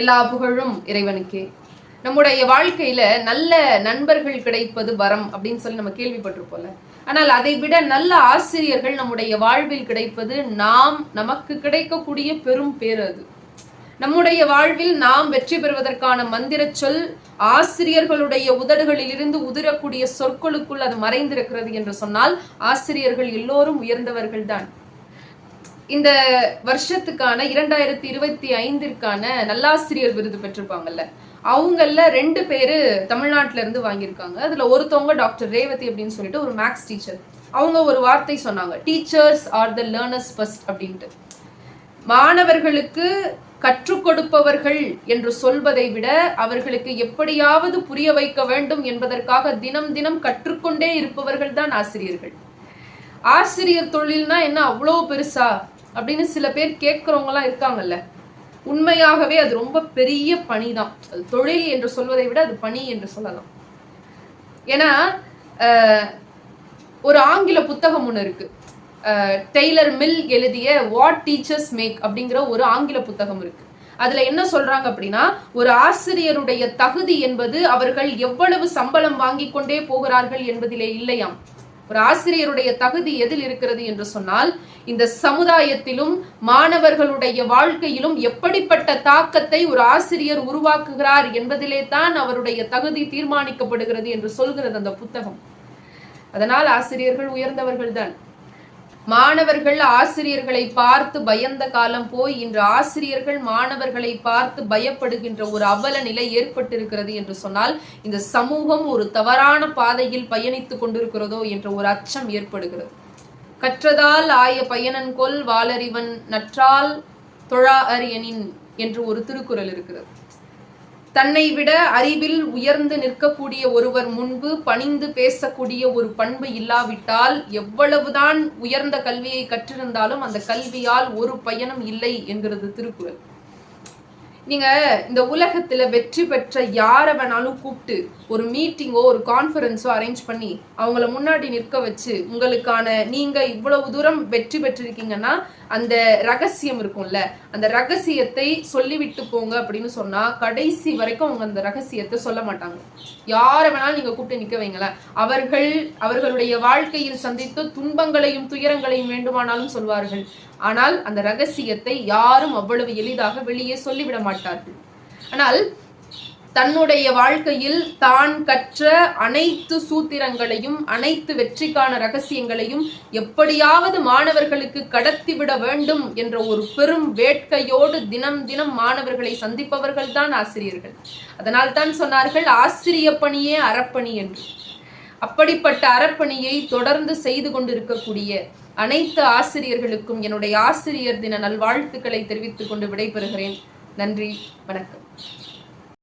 எல்லா புகழும் இறைவனுக்கே. நம்முடைய வாழ்க்கையில நல்ல நண்பர்கள் கிடைப்பது வரம் அப்படின்னு சொல்லி நம்ம கேள்விப்பட்டிருப்போம்ல. ஆனால் அதை விட நல்ல ஆசிரியர்கள் நம்முடைய வாழ்வில் கிடைப்பது நாம் நமக்கு கிடைக்கக்கூடிய பெரும் பேர் அது. நம்முடைய வாழ்வில் நாம் வெற்றி பெறுவதற்கான மந்திர சொல் ஆசிரியர்களுடைய உதடுகளில் இருந்து உதிரக்கூடிய சொற்களுக்குள் அது மறைந்திருக்கிறது என்று சொன்னால் ஆசிரியர்கள் எல்லோரும் உயர்ந்தவர்கள் தான் இந்த வருஷத்துக்கான இரண்டாயிரத்தி இருபத்தி ஐந்திற்கான நல்லாசிரியர் விருது பெற்றிருப்பாங்கல்ல அவங்கள ரெண்டு பேரு தமிழ்நாட்டில இருந்து வாங்கியிருக்காங்க. அதுல ஒருத்தவங்க டாக்டர் ரேவதி அப்படின்னு சொல்லிட்டு ஒரு மேக்ஸ் டீச்சர் அவங்க ஒரு வார்த்தை சொன்னாங்க teachers are the learners first அப்படின்ட்டு. மாணவர்களுக்கு கற்றுக் கொடுப்பவர்கள் என்று சொல்வதை விட அவர்களுக்கு எப்படியாவது புரிய வைக்க வேண்டும் என்பதற்காக தினம் தினம் கற்றுக்கொண்டே இருப்பவர்கள் தான் ஆசிரியர்கள். ஆசிரியர் தொழில்னா என்ன அவ்வளோ பெருசா? அப்படின்னு சில பேர் கேட்குறவங்களாம் இருக்காங்கல்ல. உண்மையாகவே அது ரொம்ப பெரிய பணி தான் அது தொழில் என்று சொல்வதை விட அது பணி என்று சொல்லலாம். ஏன்னா ஒரு ஆங்கில புத்தகம் ஒன்று இருக்கு. டெய்லர் மில் எழுதிய வாட் டீச்சர்ஸ் மேக் அப்படிங்கிற ஒரு ஆங்கில புத்தகம் இருக்கு. அதுல என்ன சொல்றாங்க அப்படின்னா ஒரு ஆசிரியருடைய தகுதி என்பது அவர்கள் எவ்வளவு சம்பளம் வாங்கி கொண்டே போகிறார்கள் என்பதிலே இல்லையாம். ஒரு ஆசிரியருடைய தகுதி எதில் இருக்கிறது என்று சொன்னால் இந்த சமுதாயத்திலும் மாணவர்களுடைய வாழ்க்கையிலும் எப்படிப்பட்ட தாக்கத்தை ஒரு ஆசிரியர் உருவாக்குகிறார் என்பதிலே தான் அவருடைய தகுதி தீர்மானிக்கப்படுகிறது என்று சொல்கிறது அந்த புத்தகம். அதனால் ஆசிரியர்கள் உயர்ந்தவர்கள் தான் மாணவர்கள் ஆசிரியர்களை பார்த்து பயந்த காலம் போய் இன்று ஆசிரியர்கள் மாணவர்களை பார்த்து பயப்படுகின்ற ஒரு அவல நிலை ஏற்பட்டிருக்கிறது என்று சொன்னால் இந்த சமூகம் ஒரு தவறான பாதையில் பயணித்துக் கொண்டிருக்கிறதோ என்ற ஒரு அச்சம் ஏற்படுகிறது. கற்றதால் ஆய பயணன் கொல் வாளறிவன் நற்றால் தொழா அரியனின் என்று ஒரு திருக்குறள் இருக்கிறது. தன்னை விட அறிவில் உயர்ந்து நிற்கக்கூடிய ஒருவர் முன்பு பணிந்து பேசக்கூடிய ஒரு பண்பு இல்லாவிட்டால் எவ்வளவுதான் உயர்ந்த கல்வியை கற்றிருந்தாலும் அந்த கல்வியால் ஒரு பயனும் இல்லை என்கிறது திருக்குறள். நீங்க இந்த உலகத்துல வெற்றி பெற்ற யாரை வேணாலும் கூப்பிட்டு ஒரு மீட்டிங்கோ ஒரு கான்ஃபரன்ஸோ அரேஞ்ச் பண்ணி அவங்கள முன்னாடி நிற்க வச்சு உங்களுக்கான நீங்க இவ்வளவு தூரம் வெற்றி பெற்றிருக்கீங்கன்னா அந்த ரகசியம் இருக்கும்ல. அந்த ரகசியத்தை சொல்லிவிட்டு போங்க அப்படின்னு சொன்னா கடைசி வரைக்கும் அவங்க அந்த ரகசியத்தை சொல்ல மாட்டாங்க. யாரை வேணாலும் நீங்க கூப்பிட்டு நிக்க வைங்களேன். அவர்கள் அவர்களுடைய வாழ்க்கையில் சந்தித்த துன்பங்களையும் துயரங்களையும் வேண்டுமானாலும் சொல்வார்கள். ஆனால் அந்த ரகசியத்தை யாரும் அவ்வளவு எளிதாக வெளியே சொல்லிவிட மாட்டாங்க. மாட்டார்கள். ஆனால் தன்னுடைய வாழ்க்கையில் தான் கற்ற அனைத்து சூத்திரங்களையும் அனைத்து வெற்றிக்கான ரகசியங்களையும் எப்படியாவது மாணவர்களுக்கு கடத்திவிட வேண்டும் என்ற ஒரு பெரும் வேட்கையோடு தினம் தினம் மாணவர்களை சந்திப்பவர்கள் தான் ஆசிரியர்கள். அதனால் தான் சொன்னார்கள் ஆசிரிய பணியே அறப்பணி என்று. அப்படிப்பட்ட அறப்பணியை தொடர்ந்து செய்து கொண்டிருக்கக்கூடிய அனைத்து ஆசிரியர்களுக்கும் என்னுடைய ஆசிரியர் தின நல்வாழ்த்துக்களை தெரிவித்துக் கொண்டு விடைபெறுகிறேன். நன்றி வணக்கம்.